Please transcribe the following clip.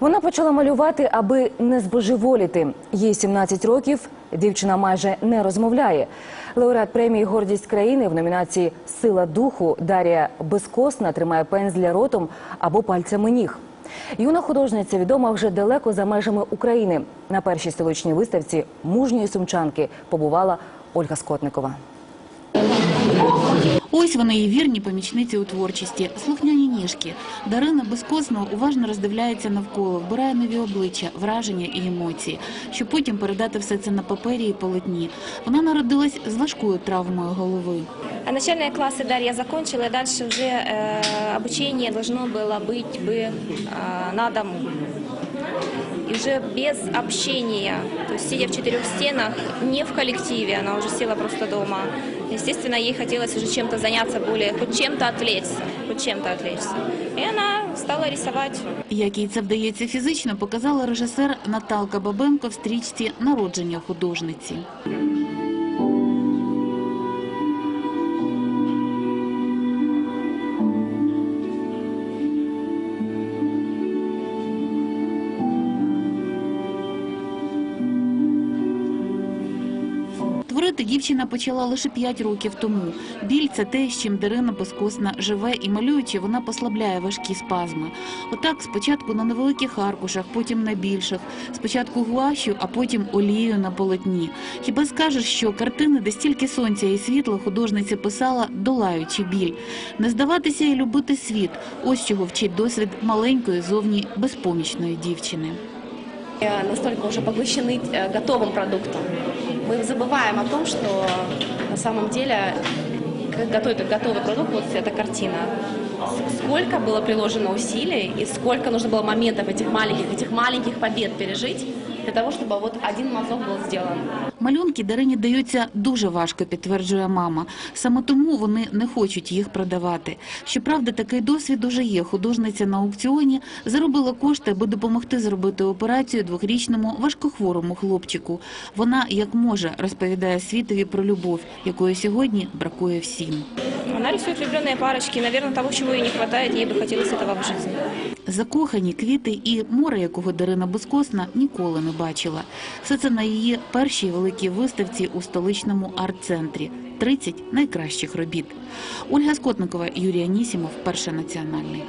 Вона почала малювати, аби не збожеволіти. Їй 17 років. Дівчина майже не розмовляє. Лауреат премії Гордість країни в номінації Сила духу Дар'я Безкосна тримає пензля ротом або пальцями ніг. Юна художниця відома вже далеко за межами України. На першій столичній виставці мужньої сумчанки побувала Ольга Скотникова. Ось вони і вірні помічниці у творчості, слухняні ніжки. Дарина безкосно уважно роздивляється навколо, вбирає нові обличчя, враження і емоції, щоб потім передати все це на папері і полотні. Вона народилась з важкою травмою голови. А Начальные классы Дарья закончила, и дальше уже э, обучение должно было быть бы э, на дому. И уже без общения, то есть сидя в четырех стенах, не в коллективе, она уже села просто дома. Естественно, ей хотелось уже чем-то заняться более, хоть чем-то отвлечься, хоть чем-то отвлечься. И она стала рисовать. Як їй це вдається фізично, показала режисер Наталка Бабенко в стрічці «Народження художниці». Творити дівчина почала лише 5 років тому. Біль – це те, з чим Дарина безкосна живе, і малюючи, вона послабляє важкі спазми. Отак, спочатку на невеликих аркушах, потім на більших. Спочатку гуашю, а потім олією на полотні. Хіба скажеш, що картини, де стільки сонця і світла, художниця писала, долаючи біль. Не здаватися і любити світ – ось чого вчить досвід маленької, зовні безпомічної дівчини. Э, настолько уже поглощены э, готовым продуктом. Мы забываем о том, что на самом деле как готовый, готовый продукт, вот эта картина, сколько было приложено усилий и сколько нужно было моментов этих маленьких, этих маленьких побед пережить для того, чтобы вот один мазок был сделан. Малюнки Дарині даються дуже важко, підтверджує мама. Саме тому вони не хочуть їх продавати. Щоправда, такий досвід уже є. Художниця на аукціоні заробила кошти, аби допомогти зробити операцію двохрічному важкохворому хлопчику. Вона, як може, розповідає світові про любов, якої сьогодні бракує всім. Она рисует влюбленные парочки, наверное, того, чего ей не хватает, ей бы хотелось этого в жизни. Закохані квіти і море, якого Дарина безкосна ніколи не бачила. Все це на її першій великій виставці у столичному арт-центрі. 30 найкращих робіт. Ольга Скотникова, Юрій Анісімов, Перший національний.